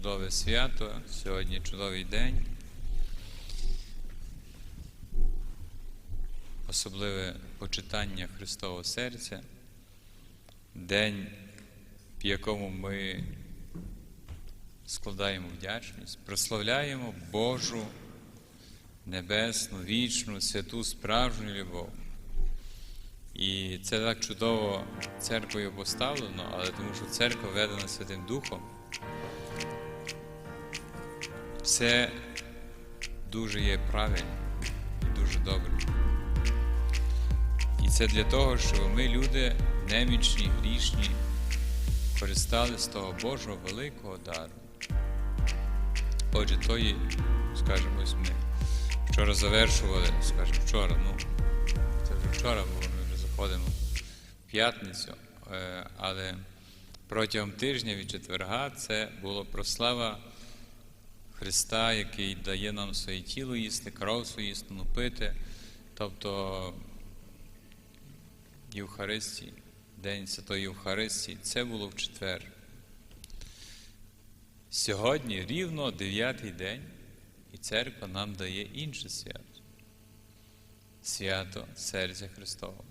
чудове свято, сьогодні чудовий день. Особливе почитання Христового серця, день, в якому ми складаємо вдячність, прославляємо Божу небесну, вічну, святу, справжню любов. І це так чудово церквою поставлено, але тому що церква ведена Святим Духом. Все дуже є правильно і дуже добре. І це для того, щоб ми, люди, немічні, грішні, користали з того Божого великого дару. Отже, тої, скажімо, ось ми вчора завершували, скажімо, вчора, ну, це вже вчора було, ми вже заходимо в п'ятницю, е, але протягом тижня від четверга це було прослава Христа, який дає нам своє тіло їсти, кров свою істину пити, тобто Євхаристії, День Святої Євхаристії, це було в четвер. Сьогодні рівно дев'ятий день, і церква нам дає інше свято. Свято Серця Христового.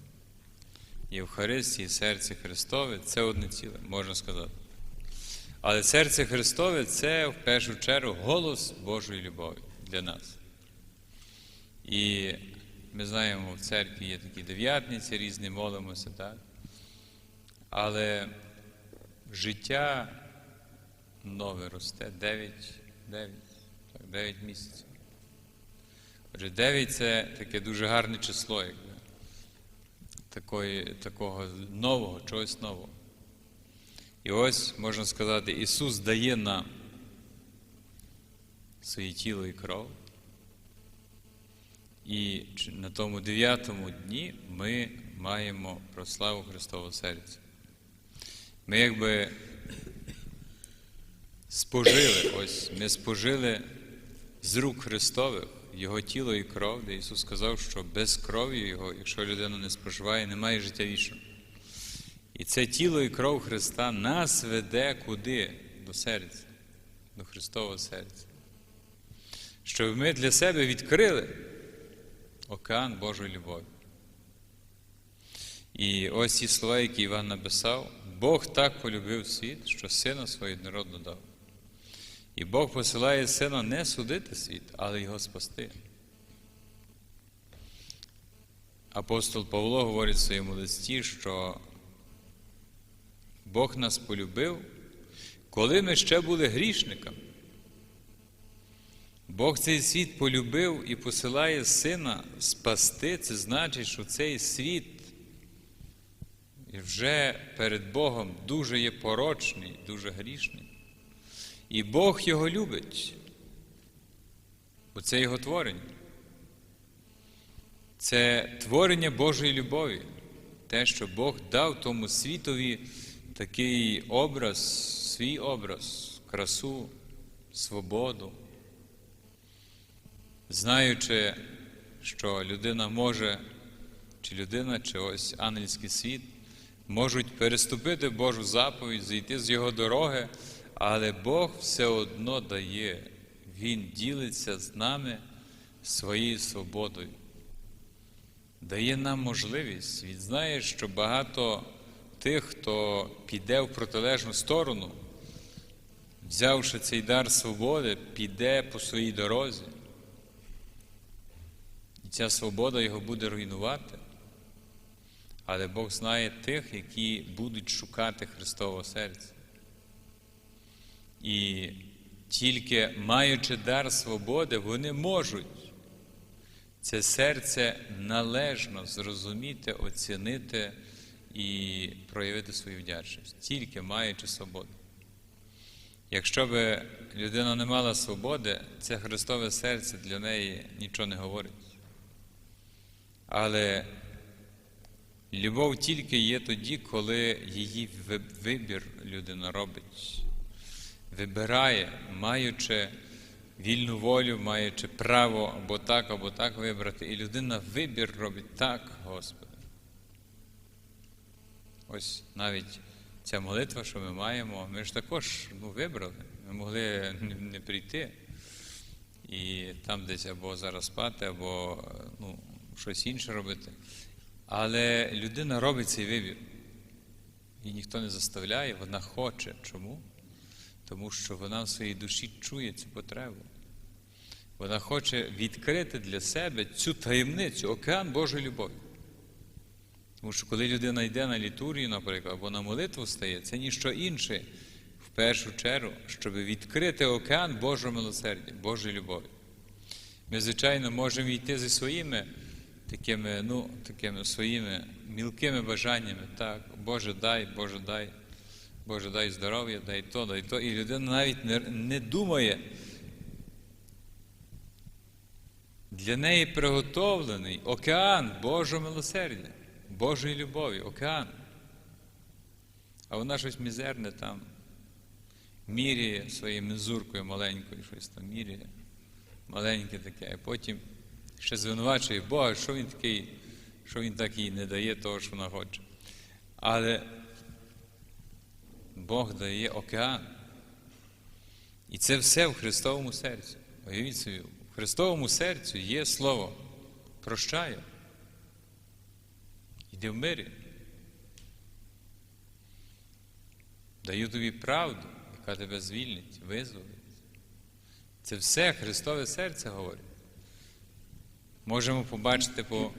Євхаристія і серце Христове це одне ціле, можна сказати. Але серце Христове це в першу чергу голос Божої любові для нас. І ми знаємо, в церкві є такі дев'ятниці, різні молимося, так? Але життя нове росте 9, 9, так, 9 місяців. Отже, 9 це таке дуже гарне число, якби, такої, такого нового, чогось нового. І ось, можна сказати, Ісус дає нам своє тіло і кров. І на тому дев'ятому дні ми маємо прославу Христового серця. Ми якби спожили, ось ми спожили з рук Христових Його тіло і кров, де Ісус сказав, що без крові Його, якщо людина не споживає, немає життя вічного. І це тіло і кров Христа нас веде куди? До серця, до Христового серця. Щоб ми для себе відкрили океан Божої любові. І ось ці слова, які Іван написав, Бог так полюбив світ, що сина свого єдинородно дав. І Бог посилає сина не судити світ, але його спасти. Апостол Павло говорить в своєму листі, що Бог нас полюбив, коли ми ще були грішниками. Бог цей світ полюбив і посилає сина спасти, це значить, що цей світ вже перед Богом дуже є порочний, дуже грішний. І Бог його любить, бо це його творення. Це творення Божої любові, те, що Бог дав тому світові такий образ, свій образ, красу, свободу, знаючи, що людина може, чи людина, чи ось ангельський світ, можуть переступити Божу заповідь, зійти з його дороги, але Бог все одно дає, Він ділиться з нами своєю свободою. Дає нам можливість. Він знає, що багато тих, хто піде в протилежну сторону, взявши цей дар свободи, піде по своїй дорозі. І ця свобода його буде руйнувати. Але Бог знає тих, які будуть шукати Христового серця. І тільки маючи дар свободи, вони можуть це серце належно зрозуміти, оцінити і проявити свою вдячність, тільки маючи свободу. Якщо б людина не мала свободи, це Христове серце для неї нічого не говорить. Але любов тільки є тоді, коли її вибір людина робить, вибирає, маючи вільну волю, маючи право або так, або так вибрати, і людина вибір робить так, Господи. Ось навіть ця молитва, що ми маємо, ми ж також ну, вибрали. Ми могли не, прийти і там десь або зараз спати, або ну, щось інше робити. Але людина робить цей вибір. Її ніхто не заставляє, вона хоче. Чому? Тому що вона в своїй душі чує цю потребу. Вона хоче відкрити для себе цю таємницю, океан Божої любові. Тому що коли людина йде на літургію, наприклад, або на молитву стає, це ніщо інше, в першу чергу, щоб відкрити океан Божого милосердя, Божої любові. Ми, звичайно, можемо йти зі своїми такими, ну, такими своїми мілкими бажаннями. Так, Боже, дай, Боже, дай, Боже, дай здоров'я, дай то, дай то. І людина навіть не, не думає. Для неї приготовлений океан Божого милосердя, Божої любові, океан. А вона щось мізерне там міряє своєю мізуркою маленькою, щось там міряє, маленьке таке, а потім ще звинувачує Бога, що він такий, що він так їй не дає того, що вона хоче. Але Бог дає океан. І це все в Христовому серці. Уявіть собі, в Христовому серцю є слово прощаю. Йди в мирі. Даю тобі правду, яка тебе звільнить, визволить. Це все Христове серце говорить. Можемо побачити по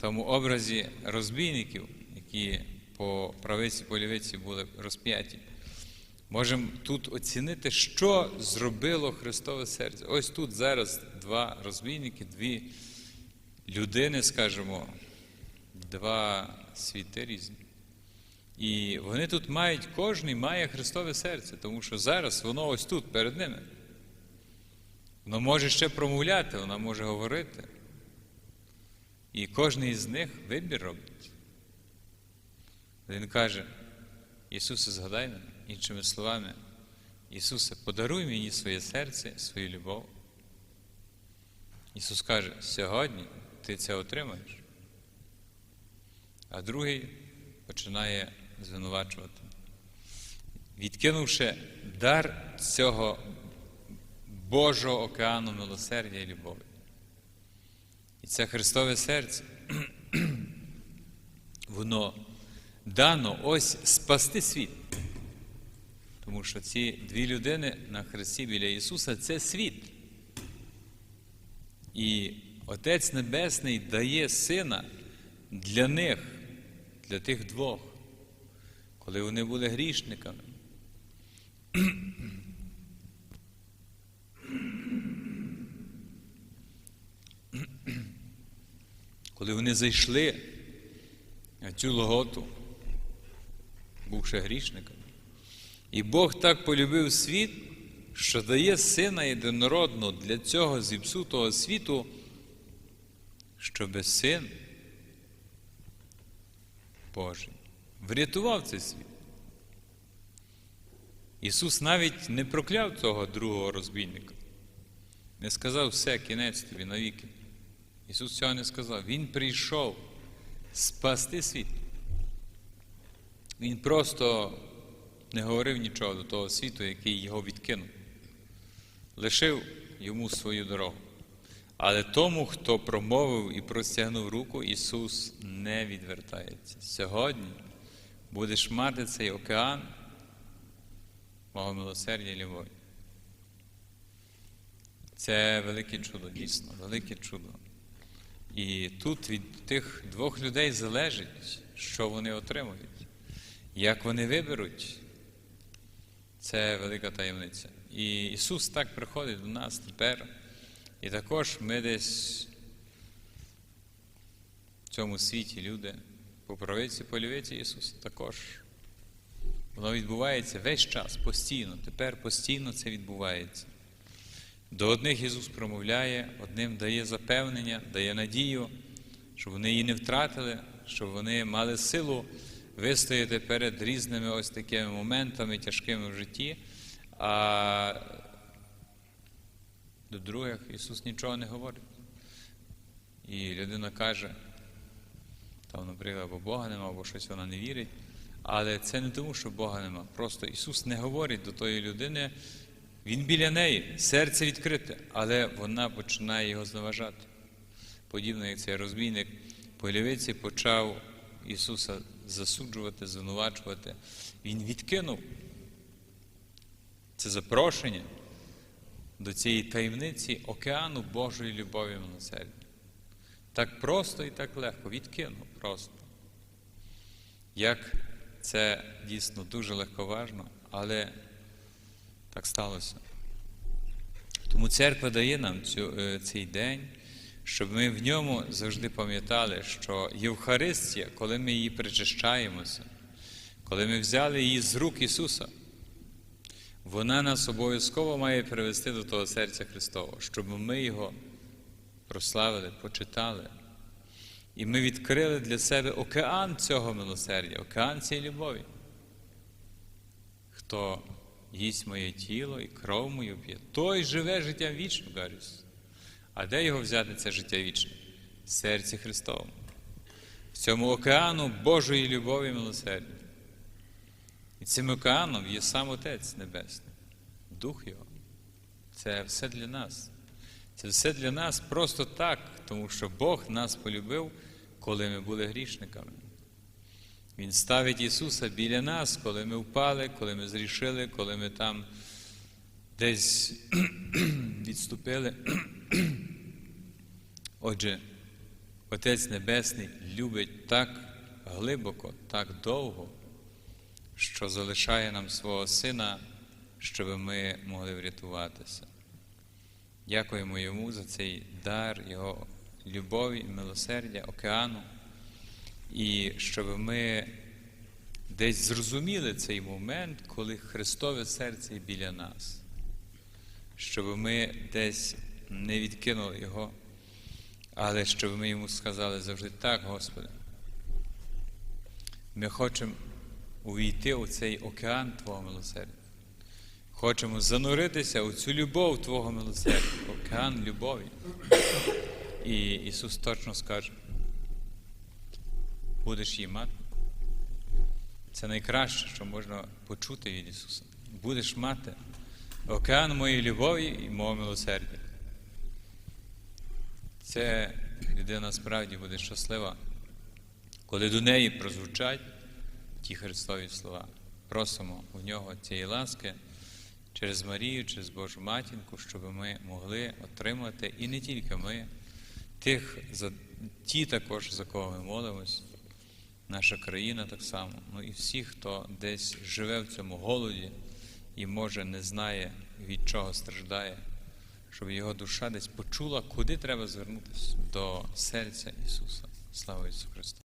тому образі розбійників, які по правиці, по лівиці були розп'яті. Можемо тут оцінити, що зробило Христове серце. Ось тут зараз два розбійники, дві людини, скажімо, два світи різні. І вони тут мають, кожний має Христове серце, тому що зараз воно ось тут перед ними. Воно може ще промовляти, воно може говорити. І кожен із них вибір робить. Він каже, Ісусе, згадай мене, іншими словами, Ісусе, подаруй мені своє серце, свою любов. Ісус каже, сьогодні ти це отримаєш. А другий починає звинувачувати. Відкинувши дар цього Божого океану милосердя і любові. І це Христове серце, воно дано ось спасти світ. Тому що ці дві людини на хресті біля Ісуса це світ. І Отець Небесний дає Сина для них, для тих двох, коли вони були грішниками. Коли вони зайшли на цю логоту, бувши грішниками, і Бог так полюбив світ, що дає сина єдинородного для цього зіпсутого світу, щоби син Божий врятував цей світ. Ісус навіть не прокляв цього другого розбійника, не сказав все, кінець тобі навіки. Ісус цього не сказав. Він прийшов спасти світ. Він просто не говорив нічого до того світу, який його відкинув. Лишив йому свою дорогу. Але тому, хто промовив і простягнув руку, Ісус не відвертається. Сьогодні будеш мати цей океан мого милосердя і любові. Це велике чудо, дійсно, велике чудо. І тут від тих двох людей залежить, що вони отримують, як вони виберуть. Це велика таємниця. І Ісус так приходить до нас тепер. І також ми десь в цьому світі люди по правиці, по лівиці Ісуса також. Воно відбувається весь час, постійно. Тепер постійно це відбувається. До одних Ісус промовляє, одним дає запевнення, дає надію, щоб вони її не втратили, щоб вони мали силу вистояти перед різними ось такими моментами тяжкими в житті. А до других Ісус нічого не говорить. І людина каже, там, наприклад, або Бога нема, або щось вона не вірить. Але це не тому, що Бога нема. Просто Ісус не говорить до тої людини Він біля неї, серце відкрите, але вона починає його зневажати. Подібно як цей розбійник по лівиці почав Ісуса засуджувати, звинувачувати. Він відкинув це запрошення до цієї таємниці океану Божої любові милосердя. Так просто і так легко, відкинув просто. Як це дійсно дуже легковажно, але так сталося. Тому церква дає нам цю, е, цей день, щоб ми в ньому завжди пам'ятали, що Євхаристія, коли ми її причащаємося, коли ми взяли її з рук Ісуса, вона нас обов'язково має привести до того серця Христового, щоб ми його прославили, почитали. І ми відкрили для себе океан цього милосердя, океан цієї любові. Хто їсть моє тіло і кров мою п'є, той живе життям вічним, каже А де його взяти це життя вічне? В серці Христовому. В цьому океану Божої любові і милосердя. І цим океаном є сам Отець Небесний, Дух Його. Це все для нас. Це все для нас просто так, тому що Бог нас полюбив, коли ми були грішниками. Він ставить Ісуса біля нас, коли ми впали, коли ми зрішили, коли ми там десь відступили. Отже, Отець Небесний любить так глибоко, так довго, що залишає нам свого Сина, щоб ми могли врятуватися. Дякуємо йому за цей дар, його любові милосердя, океану, і щоб ми десь зрозуміли цей момент, коли Христове серце біля нас, щоб ми десь не відкинули його, але щоб ми йому сказали завжди так, Господи. Ми хочемо увійти у цей океан Твого милосердя. Хочемо зануритися у цю любов Твого милосердя, океан любові. І Ісус точно скаже, будеш її мати. Це найкраще, що можна почути від Ісуса. Будеш мати океан моєї любові і мого милосердя. Це людина справді буде щаслива, коли до неї прозвучать ті Христові слова. Просимо у нього цієї ласки через Марію, через Божу матінку, щоб ми могли отримати і не тільки ми, тих, ті також, за кого ми молимось, наша країна так само, ну і всі, хто десь живе в цьому голоді і може не знає, від чого страждає, щоб його душа десь почула, куди треба звернутися до серця Ісуса. Слава Ісусу Христу!